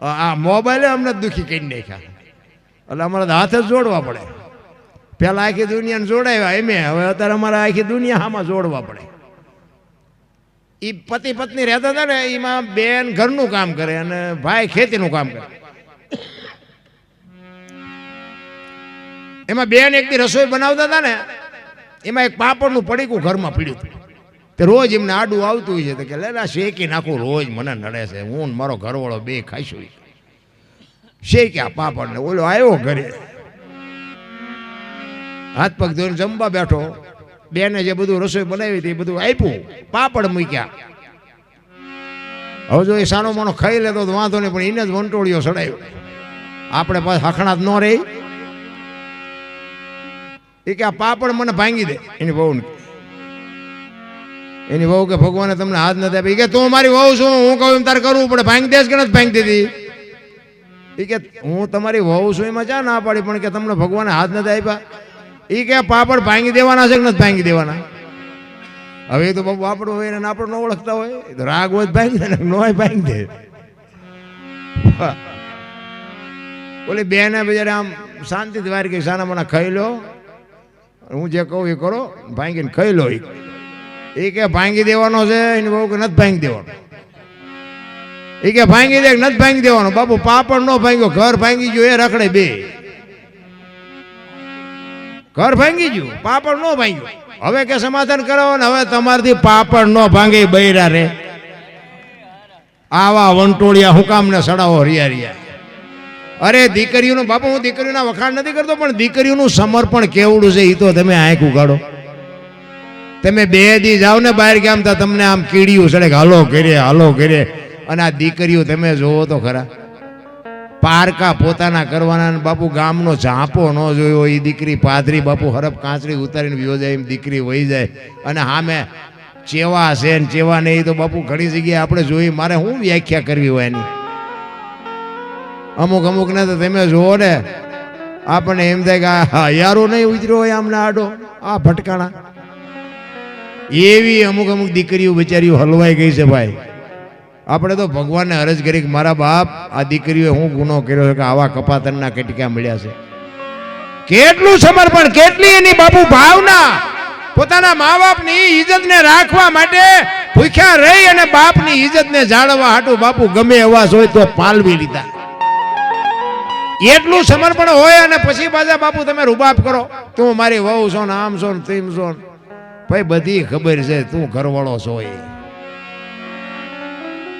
આ મોબાઈલે અમને દુઃખી કરી નાખ્યા. એટલે અમારે હાથ જોડવા પડે. પહેલાં આખી દુનિયાને જોડાવ્યા એમે. હવે અત્યારે અમારે આખી દુનિયા આમાં જોડવા પડે. એ પતિ પત્ની રહેતા હતા ને, એમાં બેન ઘરનું કામ કરે અને ભાઈ ખેતીનું કામ કરે. એમાં બેન એક રસોઈ બનાવતા હતા ને, એમાં એક પાપડનું પડીકું ઘરમાં પીડ્યું હતું. રોજ એમને આડું આવતું છે. કે લે શેકી નાખું, રોજ મને નડે છે. હું મારો ઘરવાળો બે ખાઈશું. શેક્યા પાપડ ને ઓલો આવ્યો ઘરે. હાથ પગ ધોઈને જમવા બેઠો. બેને જે બધું રસોઈ બનાવી હતી એ બધું આપ્યું. પાપડ મૂક્યા. હવે જો એ સાનો માનો ખાઈ લેતો તો વાંધો નહીં, પણ એને જ વંટોળીઓ સડાયો. આપણે પાસે હખણા જ ન રહી. એ કે આ પાપડ મને ભાંગી દે. એની વહુ એની વહુ કે, ભગવાને તમને હાથ નથી આપી કે, તું મારી વહુ છું, હું કહું એમ તારે કરવું પડે. ભાંગી દેશ કે નથી ભાંગી દીધી? એ કે, હું તમારી વહુ છું, એમાં ચા ના પાડી, પણ કે તમને ભગવાને હાથ નથી આપ્યા? એ કે, પાપડ ભાંગી દેવાના છે કે નથી ભાંગી દેવાના? હવે તો બાપુ આપણો હોય ને આપણે ન ઓળખતા હોય. તો રાગ હોય ભાંગી દે, ને ન હોય ભાંગી દે. ઓલી બેને બજારે આમ શાંતિથી વાર કે સાના મને ખાઈ લો. હું જે કહું એ કરો, ભાંગીને ખાઈ લો એ એ કે ભાંગી દેવાનો છે, એની બહુ કે નથી ભાંગી દેવાનો. એ કે ભાંગી દે નથી ભાંગી દેવાનો. બાપુ, પાપડ નો ભાંગ્યો, ઘર ભાંગી ગયો, એ રખડે બે. ઘર ભાંગી ગયું, પાપડ નો ભાંગ્યો. હવે કે સમાધાન કરાવો ને, હવે તમારથી પાપડ નો ભાંગે બૈરા રે. આવા વંટોળિયા હુકામ ને સડાવો રિયા રિયા. અરે, દીકરીઓનું, બાપુ, હું દીકરીઓના વખાણ નથી કરતો, પણ દીકરીઓનું સમર્પણ કેવડું છે એ તો તમે આંખ ઉગાડો. તમે બે દી જાઓ ને બહાર ગામ, તો તમને આમ કીડિયું સડે હાલો કરે હાલો કરે અને આ દીકરીઓ તમે જોવો તો ખરા. પારકા પોતાના કરવાના બાપુ ગામનો ઝાંપો ન જોયો એ દીકરી પાદરી બાપુ હરફ કાંચરી ઉતારીને વ્યો જાય, એમ દીકરી વહી જાય. અને સામે ચેવા છે ને ચેવા નહીં, તો બાપુ ઘણી જગ્યાએ આપણે જોઈ, મારે શું વ્યાખ્યા કરવી હોય એની? અમુક અમુક ને તો તમે જુઓ ને, આપણને એમ થાય કે યારો નહીં ઉતર્યો હોય આમને આડો, આ ભટકાણા. એવી અમુક અમુક દીકરીઓ બિચારીઓ હલવાઈ ગઈ છે ભાઈ. આપણે તો ભગવાનને અરજ કરી કે મારા બાપ, આ દીકરીઓએ હું ગુનો કર્યો છે કે આવા કપાતરના કટકા મળ્યા છે. કેટલું સમર્પણ, કેટલી એની બાપુ ભાવના? પોતાના મા બાપની ઇજ્જતને રાખવા માટે ભૂખ્યા રહી અને બાપની ઇજ્જતને જાળવવા હાટું બાપુ ગમે એવા હોય તો પાલવી લીધા. એટલું સમર્પણ હોય અને પછી પાછા બાપુ તમે રૂબાબ કરો તું મારી વહુ છો ને આમ છો ને તેમ છો ને ભાઈ, બધી ખબર છે તું ઘરવાળો છો એ.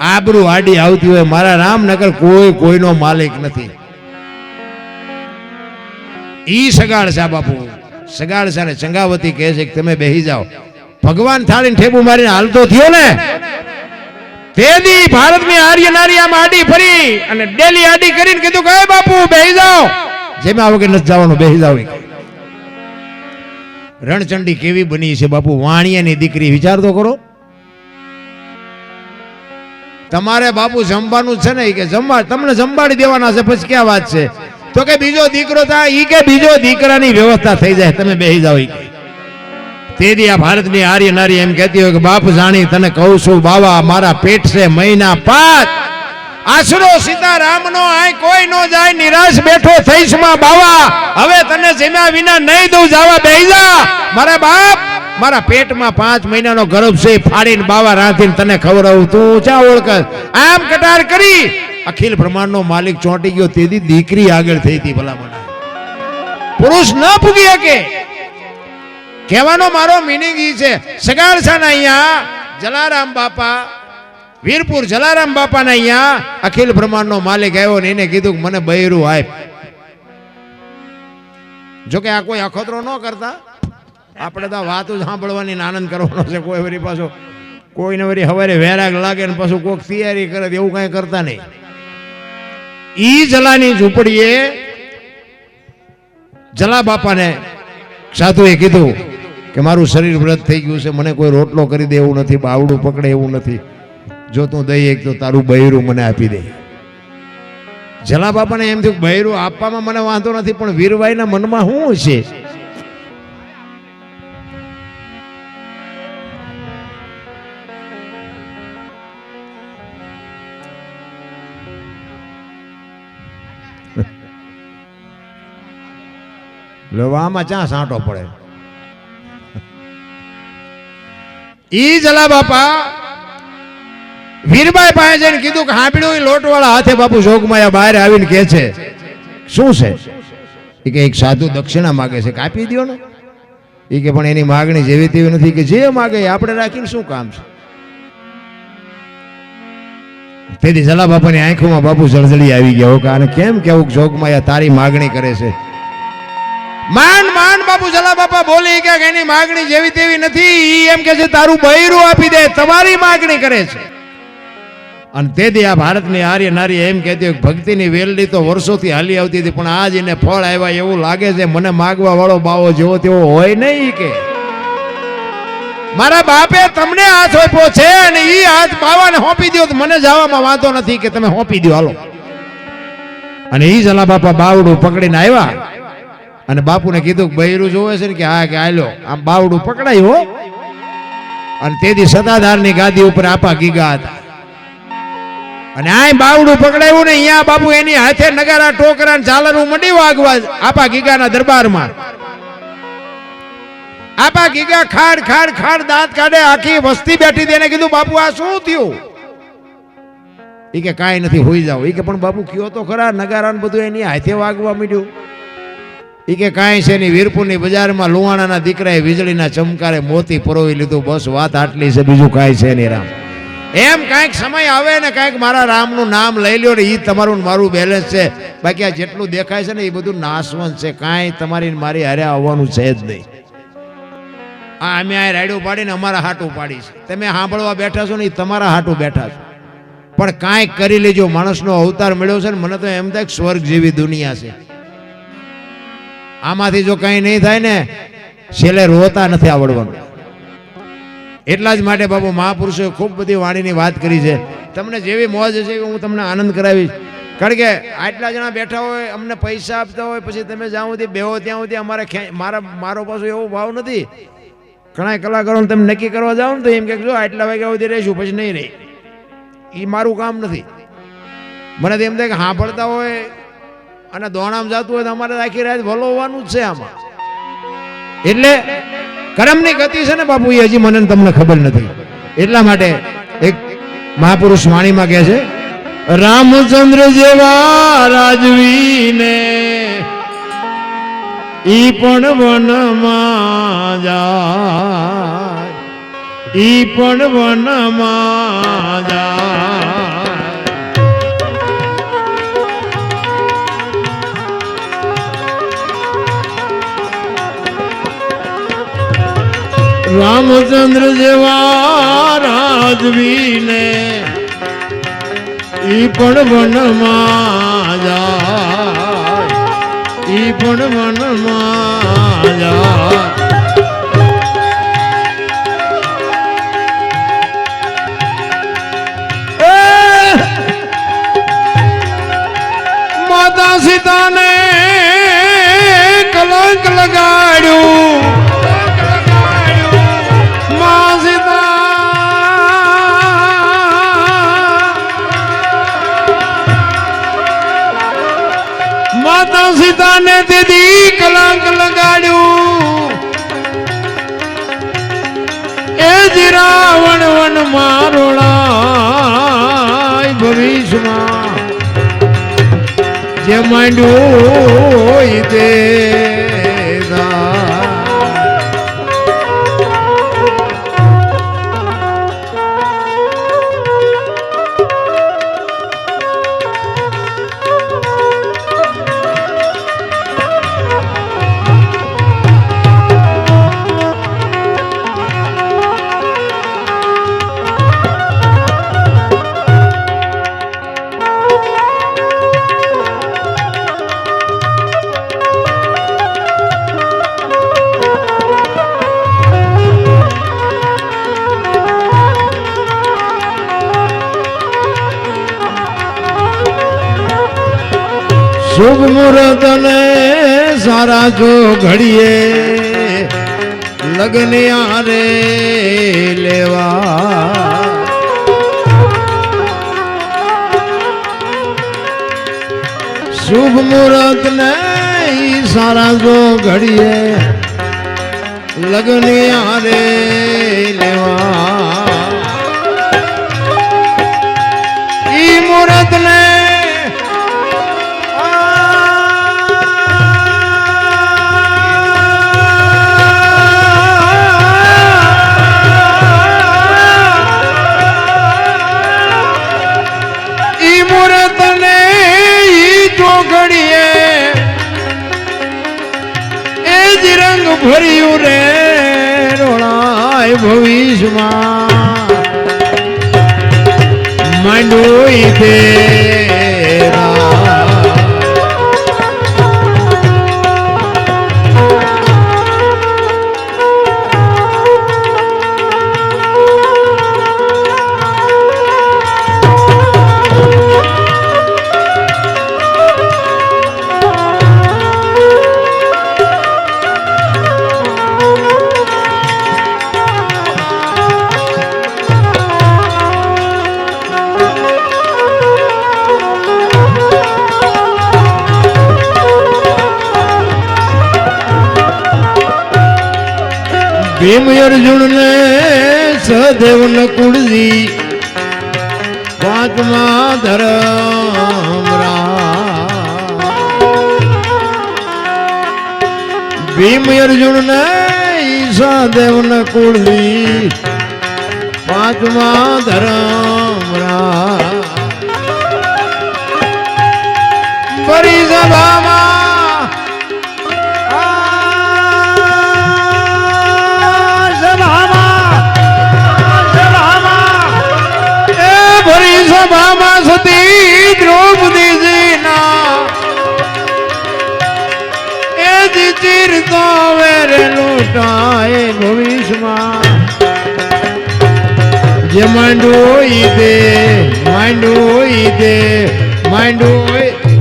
આબરૂ આડી આવતી હોય, મારા રામનગર કોઈ કોઈનો માલિક નથી. ઈ સગાડ છે બાપુ. સગાડ છે ને ચંગાવતી કહે છે કે તમે બેહી જાઓ. ભગવાન થાળીને ઠેબુ મારીને હાલતો થયો ને? તેદી ભારતની આર્ય નારી આમ આડી ફરી અને ડેલી આડી કરીને કીધું કે બાપુ, બેહી જાઓ. જેમાં વગર નથી જવાનું, બેહી જાવ. રણચંડી કેવી બની છે બાપુ? વાણિયાની દીકરી, વિચાર તો કરો. તમારે બાપુ જમવાનું છે ને કે જમવા, તમને જમવાડી દેવાના છે, પછી ક્યાં વાત છે? તો કે બીજો દીકરો થાય, ઈ કે બીજો દીકરાની વ્યવસ્થા થઈ જાય, તમે બેસી જાઓ તેથી આ ભારતની આર્ય નારી એમ કહેતી હોય કે, બાપ જાણી તને કહું છું, બાવા, મારા પેટ છે, મહિના પાત આશરો સીતારામનો આય કોઈ નો જાય, નિરાશ બેઠો થઈશમાં બાવા. હવે તને જીમ્યા વિના નહીં દઉં, જાવા બેહી મારા બાપ, મારા પેટમાં પાંચ મહિનાનો ગર્ભ છે, ફાડીને બાવા રાંધીને તને ખવડાવું. તું ચા ઓળખ. આમ કટાર કરી. અખિલ બ્રહ્માંડનો માલિક ચોંટી ગયો, તેથી દીકરી આગળ થઈ હતી ભલામણ. પુરુષ ન પૂગી શકે. કહેવાનો મારો મિનિંગ ઈ છે. સગાડસાના અહીંયા જલારામ બાપા વીરપુર જલારામ બાપાના અહીંયા અખિલ બ્રહ્માંડનો માલિક આવ્યો ને એને કીધું મને બૈરું આપ. જોકે આ કોઈ અખતરો ન કરતા. આપણે તો વાતો સાંભળવાની આનંદ કરવાનો છે. કોઈ વરી પાછો, કોઈને વરી હવારે વેરાગ લાગે ને પાછું કોઈક તૈયારી કરે એવું કાંઈ કરતા નહીં. ઈ જલાની ઝૂંપડીએ જલા બાપાને સાધુએ કીધું કે મારું શરીર વ્રત થઈ ગયું છે. મને કોઈ રોટલો કરી દે એવું નથી, બાવડું પકડે એવું નથી. જો તું દઈ એક તો તારું બૈરું મને આપી દે. જલા બાપાને એમ થયું, બૈરું આપવામાં મને વાંધો નથી, પણ વીરભાઈના મનમાં શું છે લવામાં ચા સાંટો પડે? ઈ જલા બાપા વીરબાઈ પાસે જઈને કીધું કે હાંભળ્યું લોટવાળા હાથે બાપુ જોગમાયા બહાર આવીને કહે છે, શું છે? એ કે, એક સાધુ દક્ષિણા માગે છે. કાપી દો ને. એ કે, પણ એની માગણી જેવી તેવી નથી કે જે માગે આપણે રાખીને શું કામ છે? તેથી જલા બાપાની આંખોમાં બાપુ જળજળી આવી ગયા. કે આને કેમ કેવું જોગમાયા તારી માગણી કરે છે? માન માન બાપુ જલા બાપા બોલી કે એની માગણી જેવી તેવી નથી. એમ કે છે, તારું બૈરું આપી દે, તમારી માગણી કરે છે. અને તેથી આ ભારતની આર્ય નારી એમ કહેતી હોય ભક્તિની વેલડી તો વર્ષોથી હાલી આવતી હતી, પણ આજ એને ફળ આવ્યા એવું લાગે છે, મને માગવા વાળો બાવો જેવો તેવો હોય નહીં કે. મારા બાપે તમને હાથ આપ્યો છે અને એ હાથ બાવાને હોપી દો મને જવામાં વાંધો નથી કે તમે હોપી દો હાલો. અને એ જલા બાપા બાવડું પકડીને આવ્યા. અને બાપુને કીધું કે બૈરું જોવે છે ને કે હા, કે આલ્યો. આમ બાવડું પકડાયું અને તેથી સદાધારની ગાદી ઉપર આપા ગીગા હતા. અને આય બાવડું પકડાયું ને અહીંયા બાપુ એની હાથે નગારા ટોકરા ઝાલરું મંડી વાગવા આપા ગીગાના દરબારમાં. આપા ગીગા ખાડ ખાડ ખાડ દાંત કાઢે, આખી વસ્તી બેઠી તેને કીધું, બાપુ, આ શું થયું? ઈ કે, કાંઈ નથી, હોઈ જાવ એ કે, પણ બાપુ, કયો તો ખરા? નગારા બધું એની હાથે વાગવા માંડ્યું. ઈ કે, કાંઈ છે નહીં, વીરપુરની બજારમાં લુવાણાના દીકરાએ વીજળીના ચમકારે મોતી પરોવી લીધું. બસ, વાત આટલી છે, બીજું કાંઈ છે નહીં, રામ. એમ કાંઈક સમય આવે ને કાંઈક મારા રામનું નામ લઈ લ્યો ને એ તમારું મારું બેલેન્સ છે. બાકી આ જેટલું દેખાય છે ને એ બધું નાશવંત છે. કાંઈ તમારી મારી હારે આવવાનું છે જ નહીં. આ અમે આ રાયડું પાડીને અમારા હાટું પાડી છે. તમે સાંભળવા બેઠા છો ને એ તમારા હાટું બેઠા છો. પણ કાંઈક કરી લેજો. માણસનો અવતાર મળ્યો છે ને મને તો એમ થાય સ્વર્ગ જેવી દુનિયા છે. આમાંથી જો કંઈ નહીં થાય ને, છેલ્લે રોતા નથી આવડવાનું. એટલા જ માટે બાપુ મહાપુરુષોએ ખૂબ બધી વાણીની વાત કરી છે. તમને જેવી મોજ હશે એવી હું તમને આનંદ કરાવીશ. કારણ કે આટલા જણા બેઠા હોય, અમને પૈસા આપતા હોય, પછી તમે જ્યાં સુધી બેહો ત્યાં સુધી અમારે મારા, મારો પાછો એવો ભાવ નથી. ઘણા કલાકારોને તમે નક્કી કરવા જાઓ ને તો એમ કે જો આટલા વાગ્યા સુધી રહીશું, પછી નહીં રહી. એ મારું કામ નથી. મને તો એમ થાય કે સાંભળતા હોય અને દોણામ જતું હોય તો અમારે આખી રાત હોવાનું જ છે આમાં. એટલે કરમની ગતિ છે ને બાપુ, એ હજી મને તમને ખબર નથી. એટલા માટે એક મહાપુરુષ વાણીમાં કહે છે, રામચંદ્ર જેવા રાજવીને ઈ પણ વનમાં જાય, ઈ પણ વનમાં જાય. રામચંદ્ર જેવા રાજવીને ઈ પણ વનમાં જાય. ઈ પણ વનમાં જાય! માતા સીતાને કલંક લગાડ્યું. માતા સીતાને દીદી કલંક લગાડ્યું. એ જ રાવણ વન મારોળા ભવિષ્યમાં જે માંડ્યું તે. શુભ મુહૂર્ત ને સારા જો ઘડીએ લગ્ન યારે લેવા. શુભ મુહૂર્ત ને સારા જો ઘડીએ લગ્ન રે લેવા. ભર્યું રે રોણાય ભવિષ્યમાં. માંડોઈ તેરા ભીમ અર્જુન ને સહદેવ ને કુળજી પાંચમા ધરમ ભીમ અર્જુન ને સહદેવ ને કુળજી પાંચમા ધરમ રા સભામાં લૂંટાય ભવિષ્યમાં જે માંડવું ઈ દે માંડવું ઈ દે માંડવું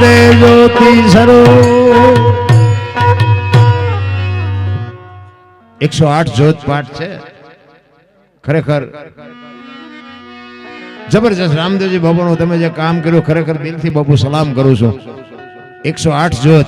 દે જ્યોતિ સરો એકસો આઠ જોત પાઠ છે. ખરેખર જબરજસ્ત રામદેવજી બાબાનું તમે જે કામ કર્યું, ખરેખર દિલથી બાપુ સલામ કરું છું. એકસો આઠ જોત